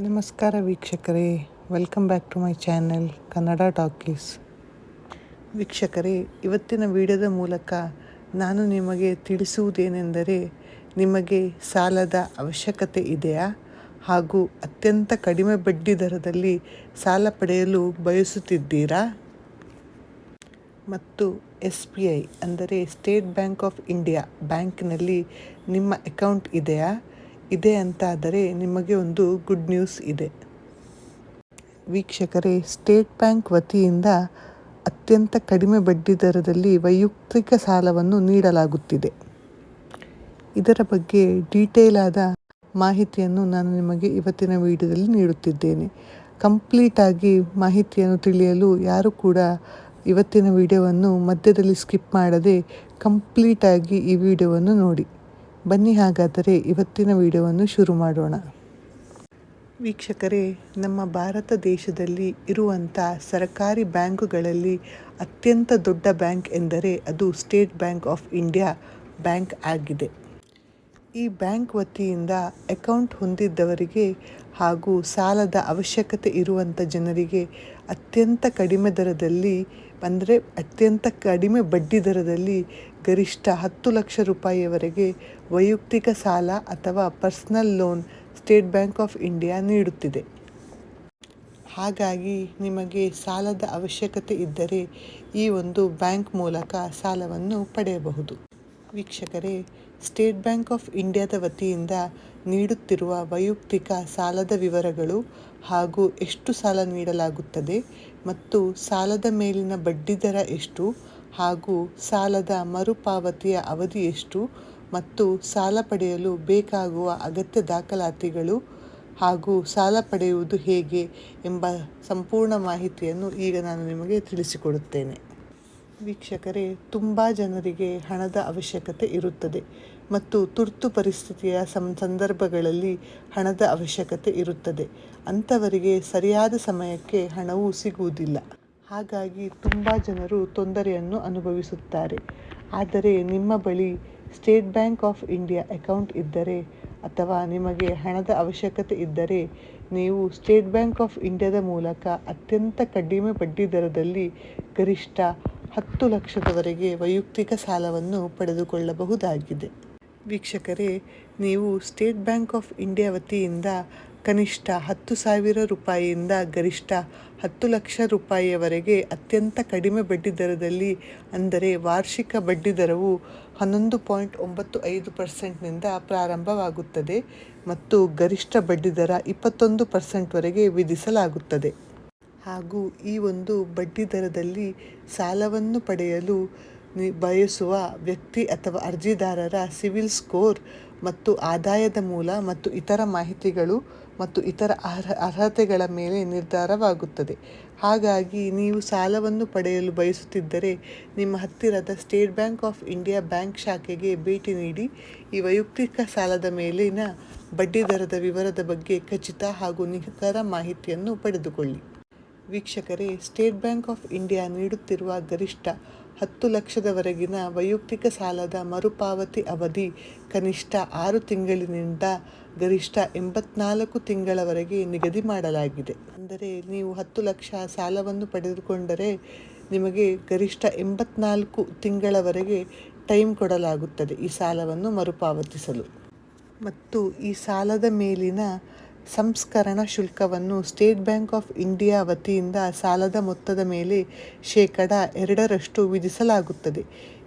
ನಮಸ್ಕಾರ ವೀಕ್ಷಕರೇ welcome back to my channel Kannada talkies ವೀಕ್ಷಕರೇ, ಇವತ್ತಿನ ವಿಡಿಯೋದ ಮೂಲಕ ನಾನು ನಿಮಗೆ ತಿಳಿಸುವುದೇನೆಂದರೆ, ನಿಮಗೆ ಸಾಲದ ಅವಶ್ಯಕತೆ ಇದೆಯಾ? ಹಾಗೂ ಅತ್ಯಂತ ಕಡಿಮೆ ಬಡ್ಡಿ ದರದಲ್ಲಿ ಸಾಲ ಪಡೆಯಲು ಬಯಸುತ್ತಿದ್ದೀರಾ? ಮತ್ತು ಎಸ್ ಬಿ ಐ ಅಂದರೆ ಸ್ಟೇಟ್ ಬ್ಯಾಂಕ್ ಆಫ್ ಇಂಡಿಯಾ ಬ್ಯಾಂಕ್ನಲ್ಲಿ ನಿಮ್ಮ ಅಕೌಂಟ್ ಇದೆಯಾ? ಇದೆ ಅಂತಾದರೆ ನಿಮಗೆ ಒಂದು ಗುಡ್ ನ್ಯೂಸ್ ಇದೆ. ವೀಕ್ಷಕರೇ ಸ್ಟೇಟ್ ಬ್ಯಾಂಕ್ ವತಿಯಿಂದ ಅತ್ಯಂತ ಕಡಿಮೆ ಬಡ್ಡಿ ದರದಲ್ಲಿ ವೈಯಕ್ತಿಕ ಸಾಲವನ್ನು ನೀಡಲಾಗುತ್ತಿದೆ. ಇದರ ಬಗ್ಗೆ ಡೀಟೇಲ್ ಆದ ಮಾಹಿತಿಯನ್ನು ನಾನು ನಿಮಗೆ ಇವತ್ತಿನ ವಿಡಿಯೋದಲ್ಲಿ ನೀಡುತ್ತಿದ್ದೇನೆ. ಕಂಪ್ಲೀಟಾಗಿ ಮಾಹಿತಿಯನ್ನು ತಿಳಿಯಲು ಯಾರು ಕೂಡ ಇವತ್ತಿನ ವಿಡಿಯೋವನ್ನು ಮಧ್ಯದಲ್ಲಿ ಸ್ಕಿಪ್ ಮಾಡದೆ ಕಂಪ್ಲೀಟಾಗಿ ಈ ವಿಡಿಯೋವನ್ನು ನೋಡಿ. ಬನ್ನಿ ಹಾಗಾದರೆ ಇವತ್ತಿನ ವಿಡಿಯೋವನ್ನು ಶುರು ಮಾಡೋಣ. ವೀಕ್ಷಕರೇ, ನಮ್ಮ ಭಾರತ ದೇಶದಲ್ಲಿ ಇರುವಂಥ ಸರ್ಕಾರಿ ಬ್ಯಾಂಕುಗಳಲ್ಲಿ ಅತ್ಯಂತ ದೊಡ್ಡ ಬ್ಯಾಂಕ್ ಎಂದರೆ ಅದು state bank of India bank ಆಗಿದೆ. ಈ ಬ್ಯಾಂಕ್ ವತಿಯಿಂದ ಅಕೌಂಟ್ ಹೊಂದಿದ್ದವರಿಗೆ ಹಾಗೂ ಸಾಲದ ಅವಶ್ಯಕತೆ ಇರುವಂಥ ಜನರಿಗೆ ಅತ್ಯಂತ ಕಡಿಮೆ ದರದಲ್ಲಿ, ಅಂದರೆ ಅತ್ಯಂತ ಕಡಿಮೆ ಬಡ್ಡಿ ದರದಲ್ಲಿ ಗರಿಷ್ಠ ಹತ್ತು ಲಕ್ಷ ರೂಪಾಯಿಯವರೆಗೆ ವೈಯಕ್ತಿಕ ಸಾಲ ಅಥವಾ personal loan state bank of India ನೀಡುತ್ತಿದೆ. ಹಾಗಾಗಿ ನಿಮಗೆ ಸಾಲದ ಅವಶ್ಯಕತೆ ಇದ್ದರೆ ಈ ಒಂದು ಬ್ಯಾಂಕ್ ಮೂಲಕ ಸಾಲವನ್ನು ಪಡೆಯಬಹುದು. ವೀಕ್ಷಕರೇ ಸ್ಟೇಟ್ ಬ್ಯಾಂಕ್ ಆಫ್ ಇಂಡಿಯಾದ ವತಿಯಿಂದ ನೀಡುತ್ತಿರುವ ವೈಯಕ್ತಿಕ ಸಾಲದ ವಿವರಗಳು ಹಾಗೂ ಎಷ್ಟು ಸಾಲ ನೀಡಲಾಗುತ್ತದೆ ಮತ್ತು ಸಾಲದ ಮೇಲಿನ ಬಡ್ಡಿದರ ಎಷ್ಟು ಹಾಗೂ ಸಾಲದ ಮರುಪಾವತಿಯ ಅವಧಿ ಎಷ್ಟು ಮತ್ತು ಸಾಲ ಪಡೆಯಲು ಬೇಕಾಗುವ ಅಗತ್ಯ ದಾಖಲಾತಿಗಳು ಹಾಗೂ ಸಾಲ ಪಡೆಯುವುದು ಹೇಗೆ ಎಂಬ ಸಂಪೂರ್ಣ ಮಾಹಿತಿಯನ್ನು ಈಗ ನಾನು ನಿಮಗೆ ತಿಳಿಸಿಕೊಡುತ್ತೇನೆ. ವೀಕ್ಷಕರೇ, ತುಂಬ ಜನರಿಗೆ ಹಣದ ಅವಶ್ಯಕತೆ ಇರುತ್ತದೆ ಮತ್ತು ತುರ್ತು ಪರಿಸ್ಥಿತಿಯ ಸಂದರ್ಭಗಳಲ್ಲಿ ಹಣದ ಅವಶ್ಯಕತೆ ಇರುತ್ತದೆ. ಅಂಥವರಿಗೆ ಸರಿಯಾದ ಸಮಯಕ್ಕೆ ಹಣವು ಸಿಗುವುದಿಲ್ಲ. ಹಾಗಾಗಿ ತುಂಬ ಜನರು ತೊಂದರೆಯನ್ನು ಅನುಭವಿಸುತ್ತಾರೆ. ಆದರೆ ನಿಮ್ಮ ಬಳಿ state bank of India account ಇದ್ದರೆ ಅಥವಾ ನಿಮಗೆ ಹಣದ ಅವಶ್ಯಕತೆ ಇದ್ದರೆ ನೀವು ಸ್ಟೇಟ್ ಬ್ಯಾಂಕ್ ಆಫ್ ಇಂಡಿಯಾದ ಮೂಲಕ ಅತ್ಯಂತ ಕಡಿಮೆ ಬಡ್ಡಿ ದರದಲ್ಲಿ ಗರಿಷ್ಠ ಹತ್ತು ಲಕ್ಷದವರೆಗೆ ವೈಯಕ್ತಿಕ ಸಾಲವನ್ನು ಪಡೆದುಕೊಳ್ಳಬಹುದಾಗಿದೆ. ವೀಕ್ಷಕರೇ, ನೀವು ಸ್ಟೇಟ್ ಬ್ಯಾಂಕ್ ಆಫ್ ಇಂಡಿಯಾ ವತಿಯಿಂದ ಕನಿಷ್ಠ ಹತ್ತು ಸಾವಿರ ರೂಪಾಯಿಯಿಂದ ಗರಿಷ್ಠ ಹತ್ತು ಲಕ್ಷ ರೂಪಾಯಿಯವರೆಗೆ ಅತ್ಯಂತ ಕಡಿಮೆ ಬಡ್ಡಿ ದರದಲ್ಲಿ, ಅಂದರೆ ವಾರ್ಷಿಕ ಬಡ್ಡಿ ದರವು ಹನ್ನೊಂದು ಪಾಯಿಂಟ್ ಒಂಬತ್ತು ಐದು ಪರ್ಸೆಂಟ್ನಿಂದ ಪ್ರಾರಂಭವಾಗುತ್ತದೆ ಮತ್ತು ಗರಿಷ್ಠ ಬಡ್ಡಿ ದರ ಇಪ್ಪತ್ತೊಂದು ಪರ್ಸೆಂಟ್ವರೆಗೆ ವಿಧಿಸಲಾಗುತ್ತದೆ. ಹಾಗೂ ಈ ಒಂದು ಬಡ್ಡಿ ದರದಲ್ಲಿ ಸಾಲವನ್ನು ಪಡೆಯಲು ಬಯಸುವ ವ್ಯಕ್ತಿ ಅಥವಾ ಅರ್ಜಿದಾರರ ಸಿವಿಲ್ ಸ್ಕೋರ್ ಮತ್ತು ಆದಾಯದ ಮೂಲ ಮತ್ತು ಇತರ ಮಾಹಿತಿಗಳು ಮತ್ತು ಇತರ ಅರ್ಹ, ಅರ್ಹತೆಗಳ ಮೇಲೆ ನಿರ್ಧಾರವಾಗುತ್ತದೆ. ಹಾಗಾಗಿ ನೀವು ಸಾಲವನ್ನು ಪಡೆಯಲು ಬಯಸುತ್ತಿದ್ದರೆ ನಿಮ್ಮ ಹತ್ತಿರದ state bank of India bank ಶಾಖೆಗೆ ಭೇಟಿ ನೀಡಿ ಈ ವೈಯಕ್ತಿಕ ಸಾಲದ ಮೇಲಿನ ಬಡ್ಡಿದರದ ವಿವರದ ಬಗ್ಗೆ ಖಚಿತ ಹಾಗೂ ನಿಖರ ಮಾಹಿತಿಯನ್ನು ಪಡೆದುಕೊಳ್ಳಿ. ವೀಕ್ಷಕರೇ, ಸ್ಟೇಟ್ ಬ್ಯಾಂಕ್ ಆಫ್ ಇಂಡಿಯಾ ನೀಡುತ್ತಿರುವ ಗರಿಷ್ಠ ಹತ್ತು ಲಕ್ಷದವರೆಗಿನ ವೈಯಕ್ತಿಕ ಸಾಲದ ಮರುಪಾವತಿ ಅವಧಿ ಕನಿಷ್ಠ ಆರು ತಿಂಗಳಿನಿಂದ ಗರಿಷ್ಠ ಎಂಬತ್ನಾಲ್ಕು ತಿಂಗಳವರೆಗೆ ನಿಗದಿ ಮಾಡಲಾಗಿದೆ. ಅಂದರೆ ನೀವು ಹತ್ತು ಲಕ್ಷ ಸಾಲವನ್ನು ಪಡೆದುಕೊಂಡರೆ ನಿಮಗೆ ಗರಿಷ್ಠ ಎಂಬತ್ನಾಲ್ಕು ತಿಂಗಳವರೆಗೆ ಟೈಮ್ ಕೊಡಲಾಗುತ್ತದೆ ಈ ಸಾಲವನ್ನು ಮರುಪಾವತಿಸಲು. ಮತ್ತು ಈ ಸಾಲದ ಮೇಲಿನ ಸಂಸ್ಕರಣ ಶುಲ್ಕವನ್ನು ಸ್ಟೇಟ್ ಬ್ಯಾಂಕ್ ಆಫ್ ಇಂಡಿಯಾ ವತಿಯಿಂದ ಸಾಲದ ಮೊತ್ತದ ಮೇಲೆ ಶೇಕಡ ಎರಡರಷ್ಟು ವಿಧಿಸಲಾಗುತ್ತದೆ.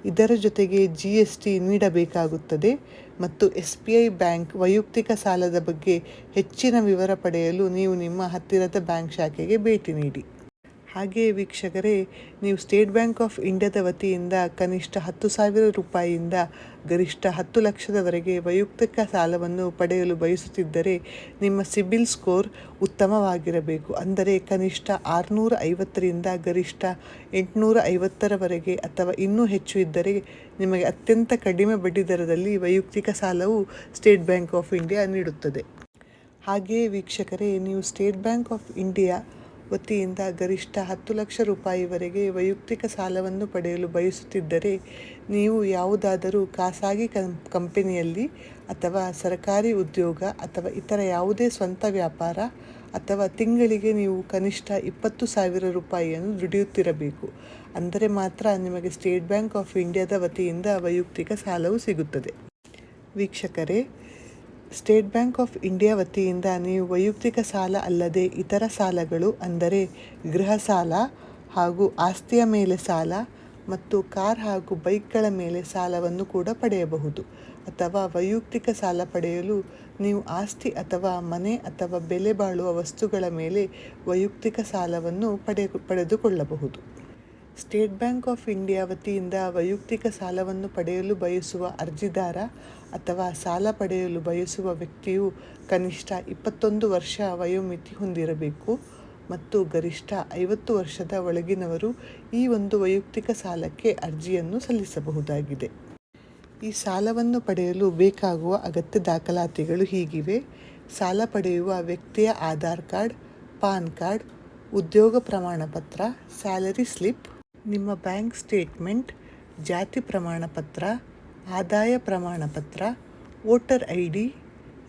ಇದರ ಜೊತೆಗೆ ಜಿ ಎಸ್ ಟಿ ನೀಡಬೇಕಾಗುತ್ತದೆ ಮತ್ತು ಎಸ್ ಬಿ ಐ ಬ್ಯಾಂಕ್ ವೈಯಕ್ತಿಕ ಸಾಲದ ಬಗ್ಗೆ ಹೆಚ್ಚಿನ ವಿವರ ಪಡೆಯಲು ನೀವು ನಿಮ್ಮ ಹತ್ತಿರದ ಬ್ಯಾಂಕ್ ಶಾಖೆಗೆ ಭೇಟಿ ನೀಡಿ. ಹಾಗೆಯೇ ವೀಕ್ಷಕರೇ, ನೀವು ಸ್ಟೇಟ್ ಬ್ಯಾಂಕ್ ಆಫ್ ಇಂಡಿಯಾದ ವತಿಯಿಂದ ಕನಿಷ್ಠ ಹತ್ತು ಸಾವಿರ ರೂಪಾಯಿಯಿಂದ ಗರಿಷ್ಠ ಹತ್ತು ಲಕ್ಷದವರೆಗೆ ವೈಯಕ್ತಿಕ ಸಾಲವನ್ನು ಪಡೆಯಲು ಬಯಸುತ್ತಿದ್ದರೆ ನಿಮ್ಮ ಸಿಬಿಲ್ ಸ್ಕೋರ್ ಉತ್ತಮವಾಗಿರಬೇಕು. ಅಂದರೆ ಕನಿಷ್ಠ ಆರುನೂರ ಐವತ್ತರಿಂದ ಗರಿಷ್ಠ ಎಂಟುನೂರ ಐವತ್ತರವರೆಗೆ ಅಥವಾ ಇನ್ನೂ ಹೆಚ್ಚು ಇದ್ದರೆ ನಿಮಗೆ ಅತ್ಯಂತ ಕಡಿಮೆ ಬಡ್ಡಿದರದಲ್ಲಿ ವೈಯಕ್ತಿಕ ಸಾಲವು ಸ್ಟೇಟ್ ಬ್ಯಾಂಕ್ ಆಫ್ ಇಂಡಿಯಾ ನೀಡುತ್ತದೆ. ಹಾಗೆಯೇ ವೀಕ್ಷಕರೇ, ನೀವು ಸ್ಟೇಟ್ ಬ್ಯಾಂಕ್ ಆಫ್ ಇಂಡಿಯಾ ವತಿಯಿಂದ ಗರಿಷ್ಠ ಹತ್ತು ಲಕ್ಷ ರೂಪಾಯಿವರೆಗೆ ವೈಯಕ್ತಿಕ ಸಾಲವನ್ನು ಪಡೆಯಲು ಬಯಸುತ್ತಿದ್ದರೆ ನೀವು ಯಾವುದಾದರೂ ಖಾಸಗಿ ಕಂಪನಿಯಲ್ಲಿ ಅಥವಾ ಸರ್ಕಾರಿ ಉದ್ಯೋಗ ಅಥವಾ ಇತರ ಯಾವುದೇ ಸ್ವಂತ ವ್ಯಾಪಾರ ಅಥವಾ ತಿಂಗಳಿಗೆ ನೀವು ಕನಿಷ್ಠ ಇಪ್ಪತ್ತು ಸಾವಿರ ರೂಪಾಯಿಯನ್ನು ದುಡಿಯುತ್ತಿರಬೇಕು. ಅಂದರೆ ಮಾತ್ರ ನಿಮಗೆ ಸ್ಟೇಟ್ ಬ್ಯಾಂಕ್ ಆಫ್ ಇಂಡಿಯಾದ ವತಿಯಿಂದ ವೈಯಕ್ತಿಕ ಸಾಲವು ಸಿಗುತ್ತದೆ. ವೀಕ್ಷಕರೇ ಸ್ಟೇಟ್ ಬ್ಯಾಂಕ್ ಆಫ್ ಇಂಡಿಯಾ ವತಿಯಿಂದ ನೀವು ವೈಯಕ್ತಿಕ ಸಾಲ ಅಲ್ಲದೆ ಇತರ ಸಾಲಗಳು ಅಂದರೆ ಗೃಹ ಸಾಲ ಹಾಗೂ ಆಸ್ತಿಯ ಮೇಲೆ ಸಾಲ ಮತ್ತು ಕಾರ್ ಹಾಗೂ ಬೈಕ್ಗಳ ಮೇಲೆ ಸಾಲವನ್ನು ಕೂಡ ಪಡೆಯಬಹುದು. ಅಥವಾ ವೈಯಕ್ತಿಕ ಸಾಲ ಪಡೆಯಲು ನೀವು ಆಸ್ತಿ ಅಥವಾ ಮನೆ ಅಥವಾ ಬೆಲೆ ಬಾಳುವ ವಸ್ತುಗಳ ಮೇಲೆ ವೈಯಕ್ತಿಕ ಸಾಲವನ್ನು ಪಡೆ ಪಡೆದುಕೊಳ್ಳಬಹುದು. ಸ್ಟೇಟ್ ಬ್ಯಾಂಕ್ ಆಫ್ ಇಂಡಿಯಾ ವತಿಯಿಂದ ವೈಯಕ್ತಿಕ ಸಾಲವನ್ನು ಪಡೆಯಲು ಬಯಸುವ ಅರ್ಜಿದಾರ ಅಥವಾ ಸಾಲ ಪಡೆಯಲು ಬಯಸುವ ವ್ಯಕ್ತಿಯು ಕನಿಷ್ಠ ಇಪ್ಪತ್ತೊಂದು ವರ್ಷ ವಯೋಮಿತಿ ಹೊಂದಿರಬೇಕು ಮತ್ತು ಗರಿಷ್ಠ ಐವತ್ತು ವರ್ಷದ ಒಳಗಿನವರು ಈ ಒಂದು ವೈಯಕ್ತಿಕ ಸಾಲಕ್ಕೆ ಅರ್ಜಿಯನ್ನು ಸಲ್ಲಿಸಬಹುದಾಗಿದೆ. ಈ ಸಾಲವನ್ನು ಪಡೆಯಲು ಬೇಕಾಗುವ ಅಗತ್ಯ ದಾಖಲಾತಿಗಳು ಹೀಗಿವೆ. ಸಾಲ ಪಡೆಯುವ ವ್ಯಕ್ತಿಯ ಆಧಾರ್ ಕಾರ್ಡ್, ಪಾನ್ ಕಾರ್ಡ್, ಉದ್ಯೋಗ ಪ್ರಮಾಣಪತ್ರ, ಸ್ಯಾಲರಿ ಸ್ಲಿಪ್ ನಿಮ್ಮ ಬ್ಯಾಂಕ್ ಸ್ಟೇಟ್ಮೆಂಟ್, ಜಾತಿ ಪ್ರಮಾಣಪತ್ರ, ಆದಾಯ ಪ್ರಮಾಣಪತ್ರ, voter I D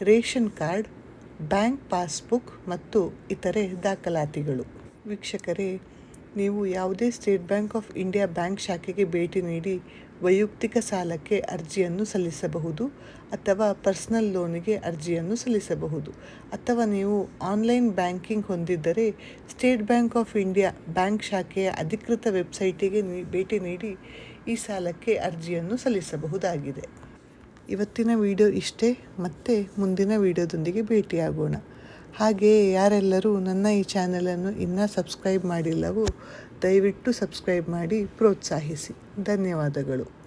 ration card, bank passbook ಮತ್ತು ಇತರೆ ದಾಖಲಾತಿಗಳು. ವೀಕ್ಷಕರೇ, ನೀವು ಯಾವುದೇ state bank of India bank ಶಾಖೆಗೆ ಭೇಟಿ ನೀಡಿ ವೈಯಕ್ತಿಕ ಸಾಲಕ್ಕೆ ಅರ್ಜಿಯನ್ನು ಸಲ್ಲಿಸಬಹುದು ಅಥವಾ ಪರ್ಸನಲ್ ಲೋನಿಗೆ ಅರ್ಜಿಯನ್ನು ಸಲ್ಲಿಸಬಹುದು. ಅಥವಾ ನೀವು ಆನ್ಲೈನ್ ಬ್ಯಾಂಕಿಂಗ್ ಹೊಂದಿದ್ದರೆ state bank of India bank ಶಾಖೆಯ ಅಧಿಕೃತ ವೆಬ್ಸೈಟಿಗೆ ಭೇಟಿ ನೀಡಿ ಈ ಸಾಲಕ್ಕೆ ಅರ್ಜಿಯನ್ನು ಸಲ್ಲಿಸಬಹುದಾಗಿದೆ. ಇವತ್ತಿನ ವಿಡಿಯೋ ಇಷ್ಟೇ, ಮತ್ತೆ ಮುಂದಿನ ವಿಡಿಯೋದೊಂದಿಗೆ ಭೇಟಿಯಾಗೋಣ. ಹಾಗೆಯೇ ಯಾರೆಲ್ಲರೂ ನನ್ನ ಈ ಚಾನಲನ್ನು ಇನ್ನೂ ಸಬ್ಸ್ಕ್ರೈಬ್ ಮಾಡಿಲ್ಲವೋ ದಯವಿಟ್ಟು ಸಬ್ಸ್ಕ್ರೈಬ್ ಮಾಡಿ ಪ್ರೋತ್ಸಾಹಿಸಿ. ಧನ್ಯವಾದಗಳು.